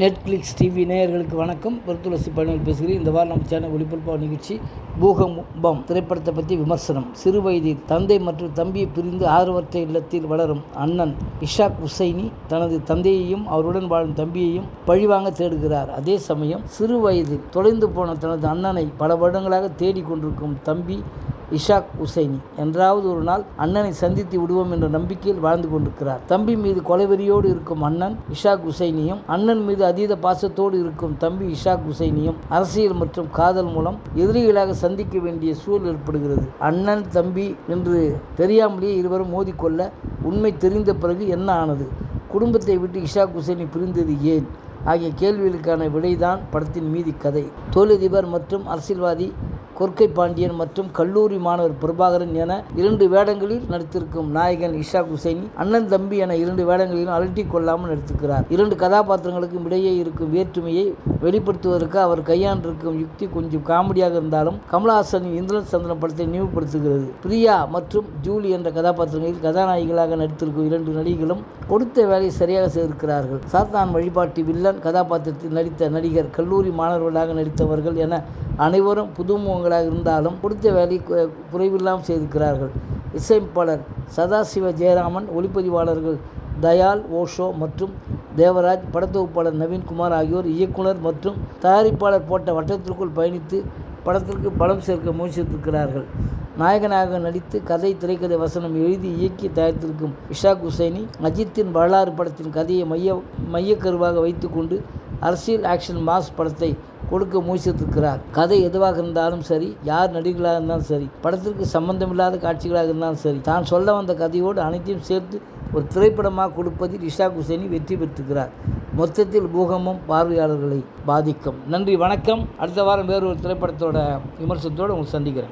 Netflix TV நேயர்களுக்கு வணக்கம். பொறுத்துளசி பயணிகள் பேசுகிறேன். இந்த வாரம் நம்ம சேனல் ஒளிபரப்பாக நிகழ்ச்சி பூகம்பம் திரைப்படத்தை பற்றி விமர்சனம். சிறு வயதில் தந்தை மற்றும் தம்பியை பிரிந்து ஆதரவற்ற இல்லத்தில் வளரும் அண்ணன் இஷாக் ஹுசைனி தனது தந்தையையும் அவருடன் வாழும் தம்பியையும் பழிவாங்க தேடுகிறார். அதே சமயம் சிறு வயதில் தொலைந்து போன தனது அண்ணனை பல வருடங்களாக தேடிக் கொண்டிருக்கும் தம்பி இஷாக் ஹுசைனி என்றாவது ஒரு நாள் அண்ணனை சந்தித்து விடுவோம் என்ற நம்பிக்கையில் வாழ்ந்து கொண்டிருக்கிறார். தம்பி மீது கொலைவெறியோடு இருக்கும் அண்ணன் இஷாக் உசைனியும் அண்ணன் மீது அதீத பாசத்தோடு இருக்கும் தம்பி இஷாக் உசைனியும் அரசியல் மற்றும் காதல் மூலம் எதிரிகளாக சந்திக்க வேண்டிய சூழல் ஏற்படுகிறது. அண்ணன் தம்பி என்று தெரியாமலேயே இருவரும் மோதிக்கொள்ள உண்மை தெரிந்த பிறகு என்ன ஆனது? குடும்பத்தை விட்டு இஷாக் ஹுசைனி பிரிந்தது ஏன்? ஆகிய கேள்விகளுக்கான விடைதான் படத்தின் மீதி கதை. தொழிலதிபர் மற்றும் அரசியல்வாதி கொர்க்கை பாண்டியன் மற்றும் கல்லூரி மாணவர் பிரபாகரன் என இரண்டு வேடங்களில் நடித்திருக்கும் நாயகன் இஷாக் ஹுசைனி அண்ணன் தம்பி என இரண்டு வேடங்களிலும் அலட்டிக் கொள்ளாமல் நடித்திருக்கிறார். இரண்டு கதாபாத்திரங்களுக்கும் இடையே இருக்கும் வேற்றுமையை வெளிப்படுத்துவதற்கு அவர் கையாண்டிருக்கும் யுக்தி கொஞ்சம் காமெடியாக இருந்தாலும் கமலஹாசனின் இந்திரன் சந்திரன் படத்தை நினைவுபடுத்துகிறது. பிரியா மற்றும் ஜூலி என்ற கதாபாத்திரங்களில் கதாநாயகிகளாக நடித்திருக்கும் இரண்டு நடிகைகளும் கொடுத்த வேலையை சரியாக செய்திருக்கிறார்கள். சாத்தான் வழிபாட்டு வில்லன் கதாபாத்திரத்தில் நடித்த நடிகர் கல்லூரி மாணவர்களாக நடித்தவர்கள் என அனைவரும் புதுமுகங்களாக இருந்தாலும் கொடுத்த வேலை குறைவில்லாமல் செய்திருக்கிறார்கள். இசையமைப்பாளர் சதாசிவ ஜெயராமன் ஒளிப்பதிவாளர்கள் தயால் ஓஷோ மற்றும் தேவராஜ் படத்தொகுப்பாளர் நவீன்குமார் ஆகியோர் இயக்குனர் மற்றும் தயாரிப்பாளர் போட்ட வட்டத்திற்குள் பயணித்து படத்திற்கு பலம் சேர்க்க முயற்சித்திருக்கிறார்கள். நாயகனாக நடித்து கதை திரைக்கதை வசனம் எழுதி இயக்கி தயாரித்திருக்கும் இஷாக் ஹுசைனி அஜித்தின் வரலாறு படத்தின் கதையை மைய மையக்கருவாக வைத்துக்கொண்டு அரசியல் ஆக்ஷன் மாஸ் படத்தை கொடுக்க முயற்சித்திருக்கிறார். கதை எதுவாக இருந்தாலும் சரி யார் நடிகர்களாக இருந்தாலும் சரி படத்திற்கு சம்பந்தமில்லாத காட்சிகளாக இருந்தாலும் சரி தான் சொல்ல வந்த கதையோடு அனைத்தையும் சேர்த்து ஒரு திரைப்படமாக கொடுப்பதில் இஷாக் ஹுசைனி வெற்றி பெற்றிருக்கிறார். மொத்தத்தில் பூகம்பம் பார்வையாளர்களை பாதிக்கும். நன்றி வணக்கம். அடுத்த வாரம் வேறு ஒரு திரைப்படத்தோட விமர்சனத்தோடு உங்களை சந்திக்கிறேன்.